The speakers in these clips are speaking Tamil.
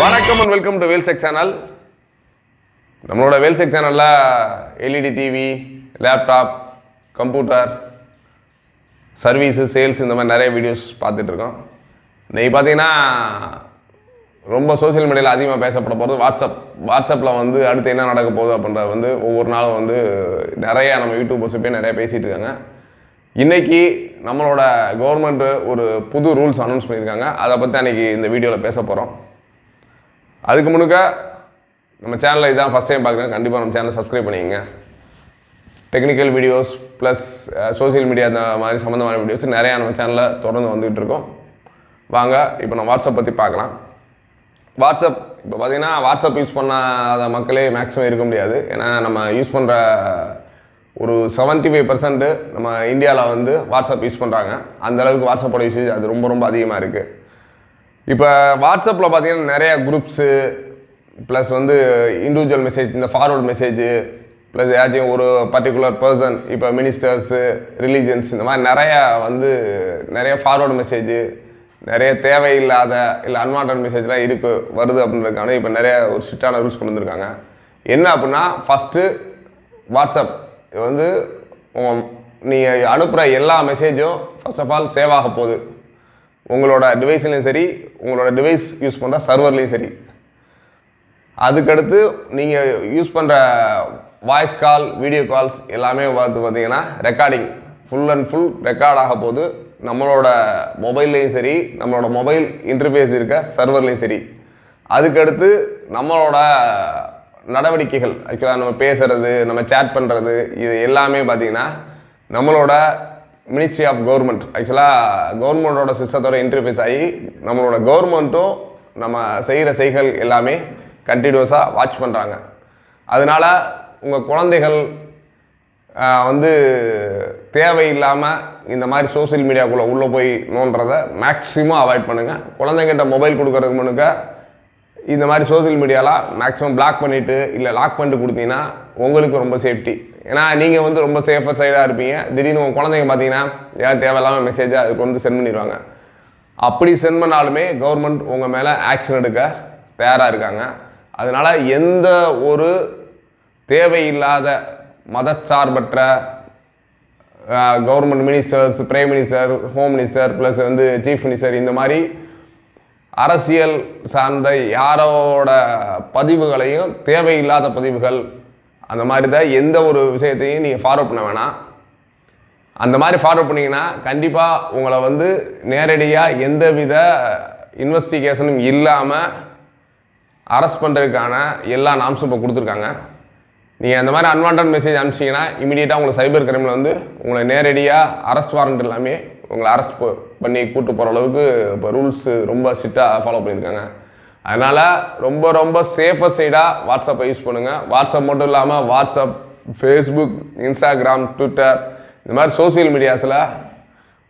வணக்கம் and welcome to Welcheck channel நம்மளோட வேல்செக் சேனலில் LED TV laptop computer service sales இந்த மாதிரி நிறைய வீடியோஸ் பார்த்துட்ருக்கோம் இன்றைக்கி பார்த்தீங்கன்னா ரொம்ப சோஷியல் மீடியாவில் அதிகமாக பேசப்பட போகிறது வாட்ஸ்அப் வாட்ஸ்அப்பில் வந்து அடுத்து என்ன நடக்க போகுது அப்படின்றது வந்து ஒவ்வொரு நாளும் வந்து நிறையா நம்ம யூடியூபர்ஸ் போய் நிறையா பேசிகிட்டு இருக்காங்க. இன்னைக்கு நம்மளோட கவர்மெண்ட்டு ஒரு புது ரூல்ஸ் அனௌன்ஸ் பண்ணியிருக்காங்க. அதை பற்றி அன்றைக்கி இந்த வீடியோவில் பேச போகிறோம் அதுக்கு முன்னுக்க நம்ம சேனலில் இதான் ஃபஸ்ட் டைம் பார்க்குறேன் கண்டிப்பாக நம்ம சேனலை சப்ஸ்கிரைப் பண்ணிக்கங்க. Technical videos plus social media அந்த மாதிரி சம்மந்தமான வீடியோஸ் நிறையா நம்ம சேனலில் தொடர்ந்து வந்துகிட்டு இருக்கோம். வாங்க இப்போ நம்ம வாட்ஸ்அப் பற்றி பார்க்கலாம். வாட்ஸ்அப் இப்போ பார்த்தீங்கன்னா வாட்ஸ்அப் யூஸ் பண்ணாத மக்களே மேக்ஸிமம் இருக்க முடியாது. ஏன்னா நம்ம யூஸ் பண்ணுற ஒரு 75% ஃபைவ் பர்சன்ட்டு நம்ம இந்தியாவில் வந்து வாட்ஸ்அப் யூஸ் பண்ணுறாங்க அந்தளவுக்கு வாட்ஸ்அப்போட யூசேஜ் அது ரொம்ப ரொம்ப அதிகமாக இருக்குது இப்போ வாட்ஸ்அப்பில் பார்த்தீங்கன்னா நிறையா குரூப்ஸு ப்ளஸ் வந்து இண்டிவிஜுவல் மெசேஜ் இந்த ஃபார்வர்ட் மெசேஜு ப்ளஸ் ஏதாச்சும் ஒரு பர்டிகுலர் பர்சன் இப்போ மினிஸ்டர்ஸு ரிலீஜன்ஸ் இந்த மாதிரி நிறையா வந்து நிறைய ஃபார்வர்டு மெசேஜு நிறைய தேவையில்லாத இல்லை அன்வான்ட் மெசேஜ்லாம் இருக்கு வருது அப்படின்றதுக்கான இப்போ நிறைய ஒரு ஸ்ட்ரிக்டான ரூல்ஸ் கொண்டு வந்திருக்காங்க. என்ன அப்படின்னா ஃபஸ்ட்டு வாட்ஸ்அப் இது வந்து நீங்கள் அனுப்புகிற எல்லா மெசேஜும் ஃபர்ஸ்ட் ஆஃப் ஆல் சேவ் ஆக போகுது. உங்களோட டிவைஸ்லையும் சரி உங்களோட டிவைஸ் யூஸ் பண்ணுற சர்வர்லேயும் சரி. அதுக்கடுத்து நீங்கள் யூஸ் பண்ணுற வாய்ஸ் கால் வீடியோ கால்ஸ் எல்லாமே பார்த்து பார்த்தீங்கன்னா recording full and full record ஆக போது நம்மளோட மொபைல்லையும் சரி நம்மளோட மொபைல் இன்டர்ஃபேஸ் இருக்க சர்வர்லேயும் சரி. அதுக்கடுத்து நம்மளோட நடவடிக்கைகள் ஆக்சுவலாக நம்ம பேசுகிறது நம்ம சேட் பண்ணுறது இது எல்லாமே பார்த்திங்கன்னா நம்மளோட மினிஸ்ட்ரி ஆஃப் கவர்மெண்ட் ஆக்சுவலாக கவர்மெண்ட்டோட சிஸ்டத்தோட இன்டர்ஃபேஸ் ஆகி நம்மளோட கவர்மெண்ட்டும் நம்ம செய்கிற செய்கள் எல்லாமே கண்டினியூஸாக வாட்ச் பண்ணுறாங்க அதனால் உங்கள் குழந்தைகள் வந்து தேவையில்லாமல் இந்த மாதிரி சோஷியல் மீடியாக்குள்ளே உள்ளே போய் நோன்றதை மேக்ஸிமம் அவாய்ட் பண்ணுங்கள் குழந்தைங்கிட்ட மொபைல் கொடுக்குறதுக்கு முன்னுக்க இந்த மாதிரி சோஷியல் மீடியாலாம் மேக்ஸிமம் பிளாக் பண்ணிவிட்டு இல்லை லாக் பண்ணிட்டு கொடுத்தீங்கன்னா உங்களுக்கு ரொம்ப சேஃப்டி ஏன்னா நீங்கள் வந்து ரொம்ப சேஃபர் சைடாக இருப்பீங்க. திடீர்னு உங்கள் குழந்தைங்க பார்த்தீங்கன்னா ஏதாவது தேவையில்லாமல் மெசேஜாக அதுக்கு வந்து சென்ட் பண்ணிடுவாங்க. அப்படி சென்ட் பண்ணாலுமே கவர்மெண்ட் உங்கள் மேலே ஆக்ஷன் எடுக்க தயாராக இருக்காங்க. அதனால் எந்த ஒரு தேவையில்லாத மதச்சார்பற்ற government ministers prime minister home minister plus வந்து சீஃப் மினிஸ்டர் இந்த மாதிரி அரசியல் சார்ந்த யாரோட பதிவுகளையும் தேவையில்லாத பதிவுகள் அந்த மாதிரி தான் எந்த ஒரு விஷயத்தையும் நீங்கள் ஃபார்வர்ட் பண்ண வேணாம். அந்த மாதிரி ஃபார்வர்ட் பண்ணிங்கன்னா கண்டிப்பாக உங்களை வந்து நேரடியாக எந்த வித இன்வெஸ்டிகேஷனும் இல்லாமல் அரெஸ்ட் பண்ணுறதுக்கான எல்லா நாம்ஸும் இப்போ கொடுத்துருக்காங்க. நீங்கள் அந்த மாதிரி அன்வான்ட் மெசேஜ் அனுப்பிச்சிங்கன்னா இமீடியட்டாக உங்களை சைபர் கிரைமில் வந்து உங்களை நேரடியாக அரெஸ்ட் வாரண்ட் எல்லாமே உங்களை அரெஸ்ட் பண்ணி கூட்டு போகிற அளவுக்கு இப்போ ரூல்ஸு ரொம்ப ஸ்ட்ரிக்டாக ஃபாலோ பண்ணியிருக்காங்க அதனால் ரொம்ப ரொம்ப சேஃபர் சைடாக வாட்ஸ்அப்பை யூஸ் பண்ணுங்கள் வாட்ஸ்அப் மட்டும் இல்லாமல் வாட்ஸ்அப் ஃபேஸ்புக் இன்ஸ்டாகிராம் ட்விட்டர் இந்த மாதிரி சோஷியல் மீடியாஸில்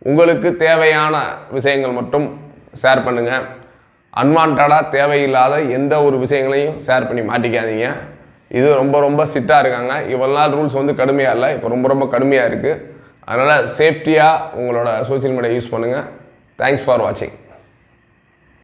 உங்களுக்கு தேவையான விஷயங்கள் மட்டும் ஷேர் பண்ணுங்கள் அன்வான்டாக தேவையில்லாத எந்த ஒரு விஷயங்களையும் ஷேர் பண்ணி மாட்டிக்காதீங்க. இது ரொம்ப ரொம்ப ஸ்ட்ரிக்டாக இருக்காங்க. இவ்வளோ நாள் ரூல்ஸ் வந்து கடுமையாக இல்லை. இப்போ ரொம்ப ரொம்ப கடுமையாக இருக்குது அதனால் சேஃப்டியாக உங்களோட சோஷியல் மீடியா யூஸ் பண்ணுங்கள் தேங்க்ஸ் ஃபார் வாட்சிங்